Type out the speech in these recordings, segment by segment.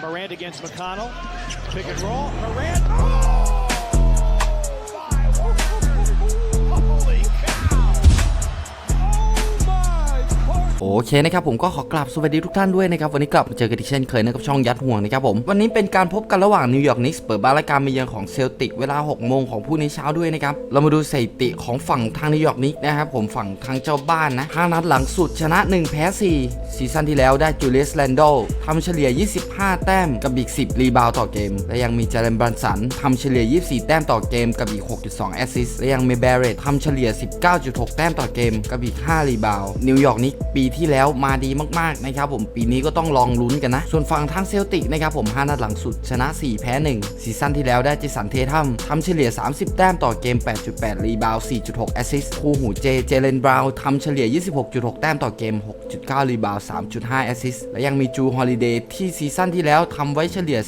Morant against McConnell. Pick and roll. Morant. โอเคนะครับผมก็ขอกราบสวัสดีทุกท่านด้วยนะครับวันนี้กลับมาเจอกันอีกเช่นเคยนะครับช่องยัดห่วงนะครับผมวันนี้เป็นการพบกันระหว่างนิวยอร์กนิกส์เปิดบ้านและการมาเยือนของเซลติกเวลา6โมงของผู้นี้เช้าด้วยนะครับเรามาดูสถิติของฝั่งทางนิวยอร์กนิกส์นะครับผมฝั่งทางเจ้าบ้านนะห้านัดหลังสุดชนะ 1 แพ้4ซีซั่นที่แล้วได้จูเลียสแลนโดทำเฉลี่ย 25 แต้มกับอีก 10 รีบาวด์ต่อเกม และยังมีเจเรนบรันสันทำเฉลี่ย 24 แต้มต่อเกมกับอีก 6.2 แอสซิสและยังมีเบรเรตทำเฉลี่ย 19.6 แต้มต่อเกมกับอีก 5 รีบาวนิวยอร์กนิกส์ปีที่แล้วมาดีมากๆนะครับผมปีนี้ก็ต้องลองลุ้นกันนะ ส่วนฝั่งทางเซลติกนะครับผม5นัดหลังสุดชนะ 4 แพ้ 1 ซีซั่นที่แล้วได้เจสันเททัมทำเฉลี่ย 30 แต้มต่อเกม 8.8 รีบาวด์4.6 แอสซิสต์คู่หูเจเจเลนบราวน์ทำเฉลี่ย 26.6 แต้มต่อเกม 6.9 รีบาวด์3.5 แอสซิสต์และยังมีจูฮอลิเดย์ที่ซีซั่นที่แล้วทำไว้เฉลี่ย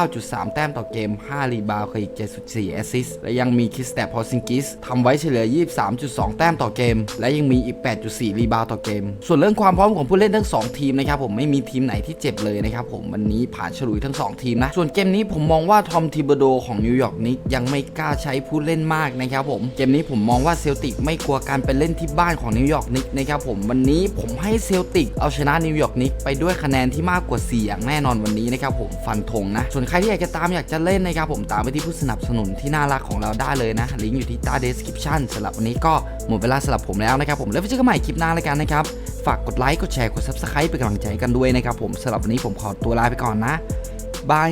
19.3 แต้มต่อเกม 5 รีบาวด์กับอีก7.4 แอสซิสต์และยังมีคิสแตปพอซิงกิสทำไว้เฉลี่ย 23.2 แต้มต่อเกม และยังมีอีก 8.4 รีบาวต่อเกม ส่วนเรื่องความพร้อมของผู้เล่นทั้ง 2 ทีมนะครับผมไม่มีทีมไหนที่เจ็บเลยนะครับผมวันนี้ผ่านฉลุยทั้ง 2 ทีมนะ ส่วนเกมนี้ผมมองว่าทอมทิบโดของนิวยอร์กนิกยังไม่กล้าใช้ผู้เล่นมากนะครับผมเกมนี้ผมมองว่าเซลติกไม่กลัวการไปเล่นที่บ้านของนิวยอร์กนิกนะครับผมวันนี้ผมให้เซลติกเอาชนะนิวยอร์กนิกไปด้วยคะแนนที่มากกว่า4อย่างแน่นอนวันนี้นะครับผมฟันธงนะ ส่วนใครที่อยากจะตามอยากจะเล่นนะครับผมตามไปที่ผู้สนับสนุนที่น่ารักของเราได้เลยนะลิงก์อยู่ที่ใต้ description สำหรับวันนี้ก็หมดเวลาสำหรับผมแล้วนะครับผมแล้วไว้เจอกันใหม่คลิปหน้าแล้วกันนะครับ ฝากกดไลค์ กดแชร์ กด Subscribe เป็นกำลังใจกันด้วยนะครับผมสำหรับวันนี้ผมขอตัวลาไปก่อนนะบาย